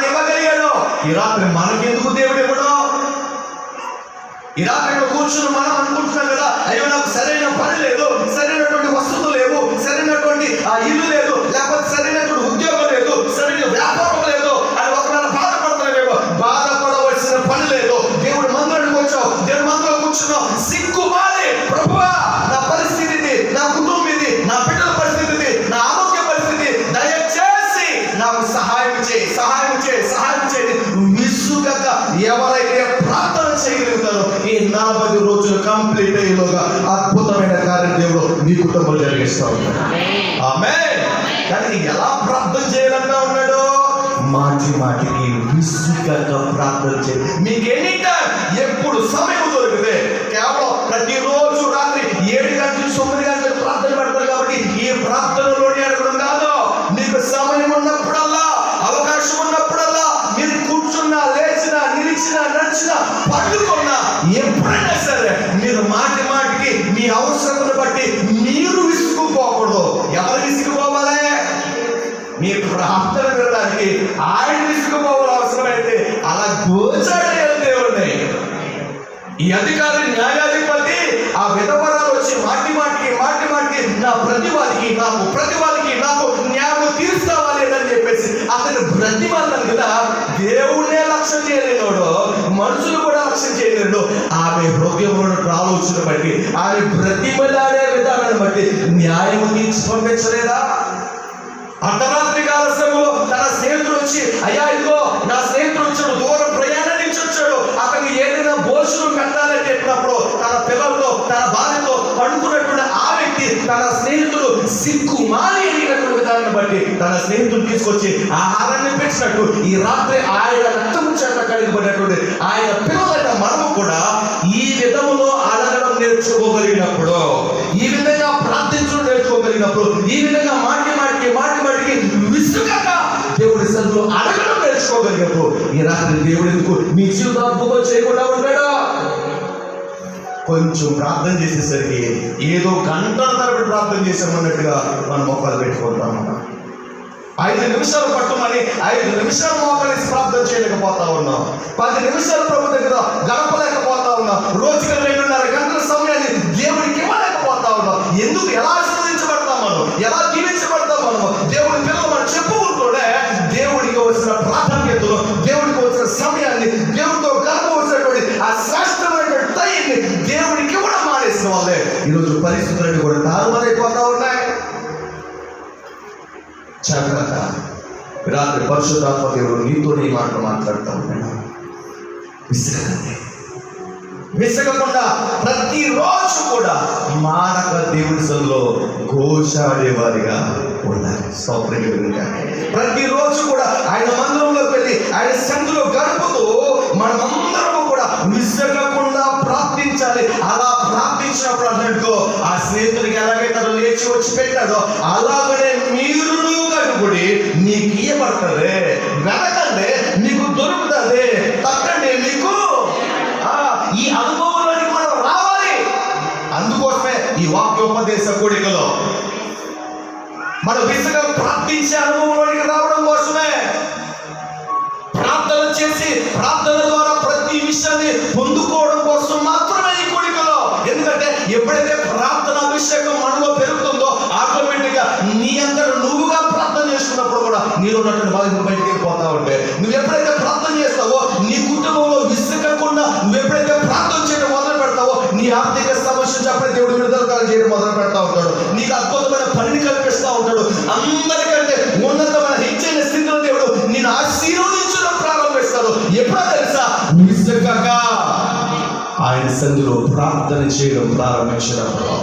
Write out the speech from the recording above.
మనకి ఇవ్వగలిగాడు. ఈ రాత్రి మనకెందుకు దేవుడు ఇవ్వడం? ఈ రాత్రి కూర్చుని మనం అనుకుంటున్నాం కదా అయ్యో నాకు సరైన పని లేదు. చేయగలుగుతారో ఈ నలభై రోజులు కంప్లీట్ అయ్యేలోగా అద్భుతమైన కార్యం దేవుడు మీ కుటుంబం జరిగిస్తా ఉంటాడు ఆమేన్. కానీ ఎలా ప్రార్థన చేయాలంటా ఉన్నాడు? మాటి మాటికి విసుగక ప్రార్థన చేయాలి మీకు ఎనీ టైం ఎప్పుడు సమయం దొరికితే కేవలం ప్రతిరోజు రాత్రి ఏడు గంటలు తొమ్మిది గంటలు ప్రార్థన పెడతారు కాబట్టి ఈ ప్రార్థనలోనే అడగడం కాదు మీకు సమయం ఉన్నప్పుడల్లా నడిచినా ఎప్పుడైనా సరే మీరు మాటి మాటికి మీ అవసరమును బట్టి మీరు విసుకుపోకూడదు ఎవరు విసుగుపోవాలి? మీ ప్రార్థన వినడానికి ఆయన విసుకుపోవాలి అవసరమైతే అలా గోచాడు దేవుడిని ఈ అధికారి న్యాయాధిపతి ఆ విధవరాలు వచ్చి మాటి మాటికి మాటి మాటికి నా ప్రతివాదికి నాకు ప్రతివాదికి నాకు న్యాయం తీర్చుకోవాలి లేదని చెప్పేసి అతను బ్రతిమాలను కదా దేవుడే లక్ష్యం చేయలేనోడు మనుషులు కూడా లక్ష్యం చేయలేడు ఆమె హృదయంలో ఆలోచన బట్టి ఆమె బ్రతిమలాడే విధానాన్ని బట్టి న్యాయం తీర్చి పంపించలేదా అర్ధరాత్రి కాల సమయంలో తన స్నేహితుడు వచ్చి అయ్యా ఇదిగో నా స్నేహితుడు వచ్చాడు దూరం ప్రయాణం నుంచి వచ్చాడు. అతనికి ఏదైనా భోజనం పెట్టాలని చెప్పినప్పుడు తన పిల్లలతో తన భార్యతో పడుకున్నటువంటి ఆ వ్యక్తి తన స్నేహితుడు సిగ్గు మారి అడిగినటువంటి విధానాన్ని బట్టి తన స్నేహితుడు తీసుకొచ్చి ఆహారాన్ని పెట్టినట్టు ఈ రాత్రి ఆయన రక్తం చేత కలిగిపడినటువంటి ఆయన పిల్లల కూడా ఈ విధములో అడగడం నేర్చుకోగలిగినప్పుడు ఈ విధంగా ప్రార్థించడం నేర్చుకోగలిగినప్పుడు ఈ విధంగా మాటి మాటికి మాటి మాటికి విసుగక దేవుడి సన్నిధిలో అడగడం నేర్చుకోగలిగినప్పుడు ఈ రాత్రి దేవుడు ఎందుకు మీ జీవితం చేయకుండా ఉంటాడా కొంచెం ప్రార్థన చేసేసరికి ఏదో గంటల తరబడి ప్రార్థన చేసామన్నట్టుగా మనం మొక్కలు పెట్టుకుంటాం. ఐదు నిమిషాలు పట్టుమని ఐదు నిమిషాలు మోకలేసి ప్రార్థన చేయలేకపోతా ఉన్నాం. పది నిమిషాలు ప్రభు దగ్గర గడపలేకపోతా ఉన్నాం. రోజుకి రెండున్నర గంటల సమయాన్ని దేవుడికి ఇవ్వలేకపోతా ఉన్నాం. ఎందుకు? ఎలా ఆశీర్వదించబడతాం మనం? ఎలా దీవించబడతాం మనం దేవుడి పిల్లలు మనం చెప్పుకుంటూనే దేవుడికి వచ్చిన ప్రాధాన్యతను దేవుడికి వచ్చిన సమయాన్ని దేవుడితో గడపవలసినటువంటి ఆ శ్రేష్టమైన టైంని దేవుడికి ఇవ్వడం మానేసిన వాళ్ళే. ఈరోజు పరిస్థితులన్నీ కూడా తారుమారైపోతా ఉన్నాయి. జాగ్రత్త రాత్రి పరిశుద్ధాత్మ దేవుడు నీతో నీ మాట మాట్లాడుతూ ఉన్నాడు. విసగకండి విసగకుండా ప్రతిరోజు కూడా మానక దేవుడి సన్నిలో ఘోషాడేవారిగా ఉండాలి సౌకర్యంగా ప్రతిరోజు కూడా ఆయన మందిరంలోకి వెళ్ళి ఆయన సందులో గడుపుతూ మనమందరము కూడా విసగకుండా ప్రార్థించాలి. అలా ప్రార్థించినప్పుడు అన్నట్టుకో ఆ స్నేహితుడికి ఎలాగైతే లేచి వచ్చి పెట్టాడో అలా ఈ అనుభవంలోనికి మనం రావాలి. అందుకోసమే ఈ వాక్యోపదేశ కూడికలో మనం విసుగా ప్రార్థించే అనుభవంలోనికి రావడం కోసమే ప్రార్థన చేసి ప్రార్థన ద్వారా ప్రతి విషయాన్ని ఉన్నటువంటి బాధ్యత బయటికి వెళ్ళిపోతా ఉంటే నువ్వు ఎప్పుడైతే ప్రార్థన చేస్తావో నీ కుటుంబంలో విసుకకుండా నువ్వు ఎప్పుడైతే ప్రార్థన చేయడం మొదలు పెడతావో నీ ఆర్థిక సమస్య నుంచి అప్పుడే దేవుడు విడుదల కాలం చేయడం మొదలు పెడతా ఉంటాడు. నీకు అద్భుతమైన పనిని కల్పిస్తా ఉంటాడు. అందరికంటే ఉన్నతమైన హెచ్చైన స్థితిలో దేవుడు నేను ఆశీర్వదించడం ప్రారంభిస్తాడు. ఎప్పుడో తెలుసా? విసుకగా ఆయన సంధిలో ప్రార్థన చేయడం ప్రారంభించినప్పుడు